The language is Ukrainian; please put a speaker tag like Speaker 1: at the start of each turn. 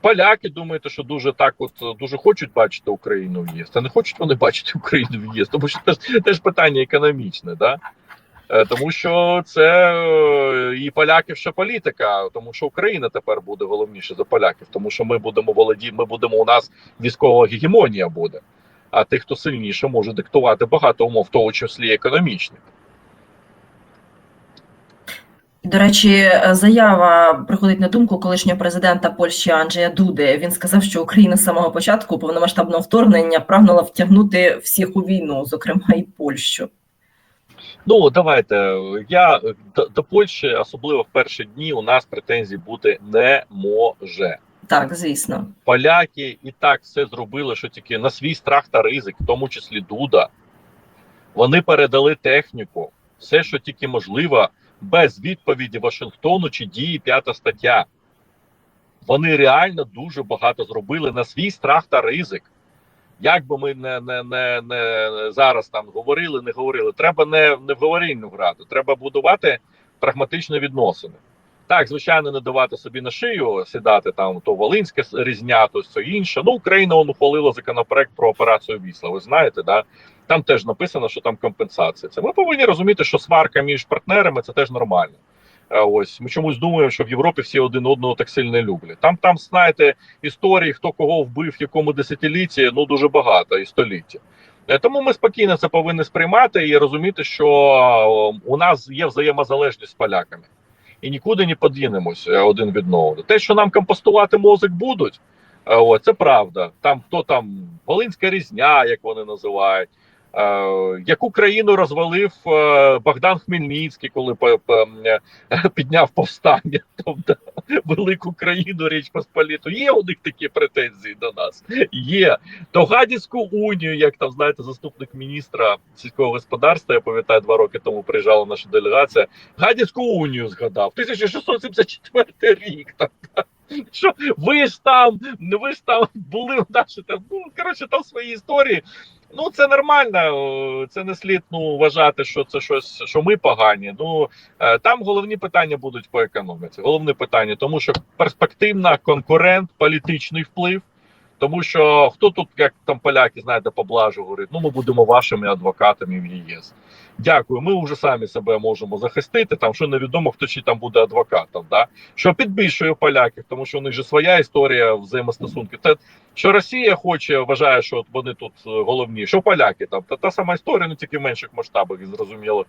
Speaker 1: Поляки думаєте, що дуже так, от дуже хочуть бачити Україну в ЄС. Та не хочуть вони бачити Україну в ЄС, тому що теж, теж питання економічне, да? Е, Тому що це е, і поляків ще політика, тому що Україна тепер буде головніше за поляків, тому що ми будемо володі, ми будемо у нас військова гегемонія буде. А тих, хто сильніше, може диктувати багато умов, в тому числі економічних.
Speaker 2: До речі, заява приходить на думку колишнього президента Польщі Анджея Дуди. Він сказав, що Україна з самого початку повномасштабного вторгнення прагнула втягнути всіх у війну, зокрема і Польщу.
Speaker 1: Ну давайте я до, до Польщі, особливо в перші дні, у нас претензій бути не може.
Speaker 2: Так, звісно.
Speaker 1: Поляки і так все зробили, що тільки на свій страх та ризик, в тому числі Дуда. Вони передали техніку, все, що тільки можливо, без відповіді Вашингтону чи дії п'ята стаття. Вони реально дуже багато зробили на свій страх та ризик. Як би ми не не, не, не зараз там говорили, не говорили, треба не, не в говорильну грати, треба будувати прагматичні відносини. Так, звичайно, не давати собі на шию сідати там то Волинське різня, то все інше. Ну, Україна он ухвалила законопроект про операцію Вісла. Ви знаєте, да? Там теж написано, що там компенсація. Це ми повинні розуміти, що сварка між партнерами це теж нормально. Ось ми чомусь думаємо, що в Європі всі один одного так сильно люблять. Там, там знаєте, історії, хто кого вбив, в якому десятилітті, ну дуже багато і століття. Е, Тому ми спокійно це повинні сприймати і розуміти, що у нас є взаємозалежність з поляками і нікуди не подінемося один від одного. Те, що нам компостувати мозок будуть, е, о, це правда. Там хто там Волинська різня, як вони називають. Е, яку країну розвалив е, Богдан Хмельницький, коли е, підняв повстання, тобто велику країну Річ Посполіту. Є у них такі претензії до нас? Є. То Гадяцьку унію, як там знаєте, заступник міністра сільського господарства, я пам'ятаю, два роки тому приїжджала наша делегація. Гадяцьку унію згадав. 1674 рік. Там, що ви ж там, ви ж там були наші там. Ну коротше, там свої історії. Ну, це нормально. Це не слід ну вважати, що це щось, що ми погані. Ну е, там головні питання будуть по економіці. Головне питання, тому що перспективна конкурент, політичний вплив. Тому що хто тут, як там поляки, знаєте, поблажу говорить, ну ми будемо вашими адвокатами в ЄС. Дякую. Ми вже самі себе можемо захистити. Там що невідомо, хто чи там буде адвокатом. Да? Що підбільшує поляків, тому що у них же своя історія взаємостосунків. Те, що Росія хоче, вважає, що от вони тут е, головні, що поляки там та та сама історія, ну тільки в менших масштабах і зрозуміло.